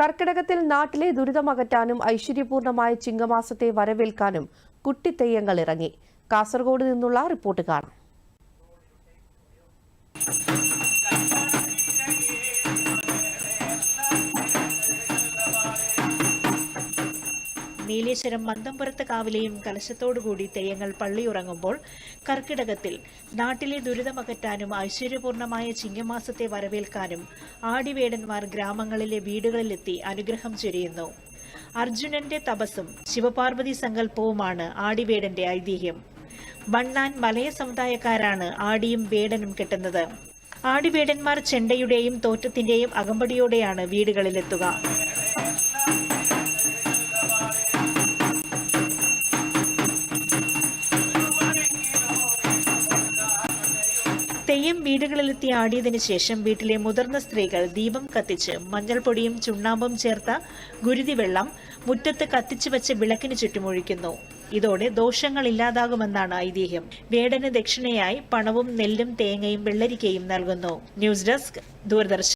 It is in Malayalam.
കർക്കിടകത്തിൽ നാട്ടിലെ ദുരിതമകറ്റാനും ഐശ്വര്യപൂർണമായ ചിങ്ങമാസത്തെ വരവേൽക്കാനും കുട്ടിത്തെയ്യങ്ങൾ ഇറങ്ങി. കാസർഗോഡ് നിന്നുള്ള റിപ്പോർട്ട് കാണാം. നീലേശ്വരം മന്തംപുരത്ത് കാവിലെയും കലശത്തോടുകൂടി തെയ്യങ്ങൾ പള്ളിയുറങ്ങുമ്പോൾ കർക്കിടകത്തിൽ നാട്ടിലെ ദുരിതമകറ്റാനും ഐശ്വര്യപൂർണമായ ചിങ്ങമാസത്തെ വരവേൽക്കാനും ആടിവേടന്മാർ ഗ്രാമങ്ങളിലെ വീടുകളിലെത്തി അനുഗ്രഹം ചൊരിയുന്നു. അർജുനന്റെ തപസ്സും ശിവപാർവതി സങ്കല്പവുമാണ് ആടിവേടന്റെ ഐതിഹ്യം. വണ്ണാൻ മലയ സമുദായക്കാരാണ് ആടിയും വേടനും കെട്ടുന്നത്. ആടിവേടന്മാർ ചെണ്ടയുടെയും തോറ്റത്തിന്റെയും അകമ്പടിയോടെയാണ് വീടുകളിലെത്തുക. തെയ്യം വീടുകളിലെത്തി ആടിയതിന് ശേഷം വീട്ടിലെ മുതിർന്ന സ്ത്രീകൾ ദീപം കത്തിച്ച് മഞ്ഞൾപ്പൊടിയും ചുണ്ണാമ്പും ചേർത്ത ഗുരുതി വെള്ളം മുറ്റത്ത് കത്തിച്ചു വെച്ച വിളക്കിന് ചുറ്റുമൊഴിക്കുന്നു. ഇതോടെ ദോഷങ്ങൾ ഇല്ലാതാകുമെന്നാണ് ഐതിഹ്യം. വേടന് ദക്ഷിണയായി പണവും നെല്ലും തേങ്ങയും വെള്ളരിക്കയും നൽകുന്നു. News desk Doordarshan.